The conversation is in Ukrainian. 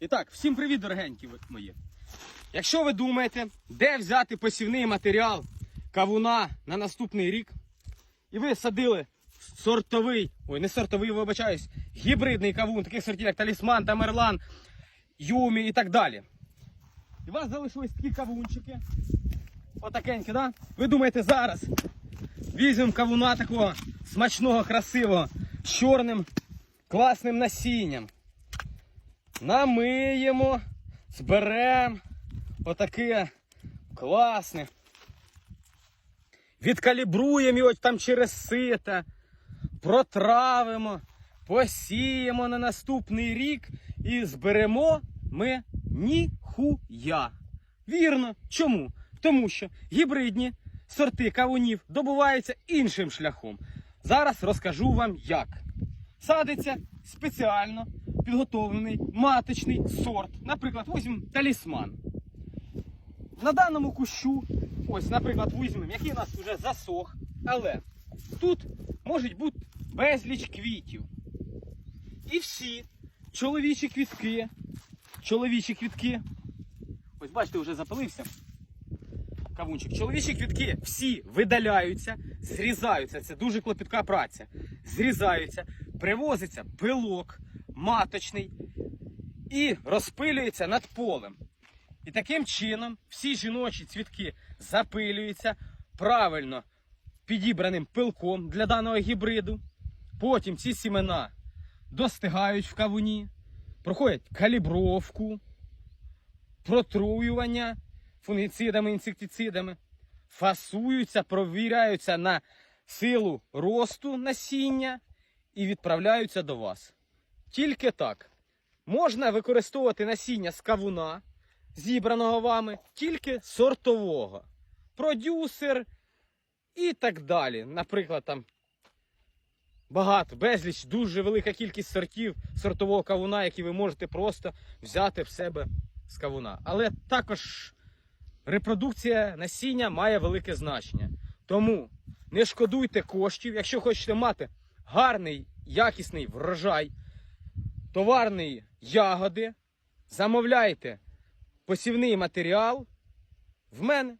І так, всім привіт, дорогенькі мої. Якщо ви думаєте, де взяти посівний матеріал кавуна на наступний рік, і ви садили сортовий, ой, не сортовий, вибачаюсь, гібридний кавун, таких сортів, як Талісман, Тамерлан, Юмі і так далі. І у вас залишились такі кавунчики. Отакенькі, да? Ви думаєте, зараз візьмемо кавуна такого смачного, красивого, з чорним, класним насінням. Намиємо, зберемо отаке класне. Відкалібруємо його там через сито, протравимо, посіємо на наступний рік і зберемо ми ніхуя. Вірно. Чому? Тому що гібридні сорти кавунів добуваються іншим шляхом. Зараз розкажу вам як. Садиться спеціально підготовлений маточний сорт. Наприклад, візьмемо талісман. На даному кущу, ось, наприклад, візьмемо, який у нас вже засох, але тут можуть бути безліч квітів. І всі чоловічі квітки, чоловічі квітки, ось бачите, вже запалився кавунчик. Чоловічі квітки всі видаляються, зрізаються. Це дуже клопітка праця. Зрізаються, привозиться пилок маточний і розпилюється над полем. І таким чином всі жіночі цвітки запилюються правильно підібраним пилком для даного гібриду. Потім ці сімена достигають в кавуні, проходять калібровку, протруювання фунгіцидами, інсектицидами, фасуються, провіряються на силу росту насіння і відправляються до вас. Тільки так. Можна використовувати насіння з кавуна, зібраного вами, тільки сортового. Продюсер і так далі. Наприклад, там багато, безліч, дуже велика кількість сортів сортового кавуна, які ви можете просто взяти в себе з кавуна. Але також репродукція насіння має велике значення. Тому не шкодуйте коштів, якщо хочете мати гарний, якісний врожай, товарні ягоди, замовляйте посівний матеріал в мене.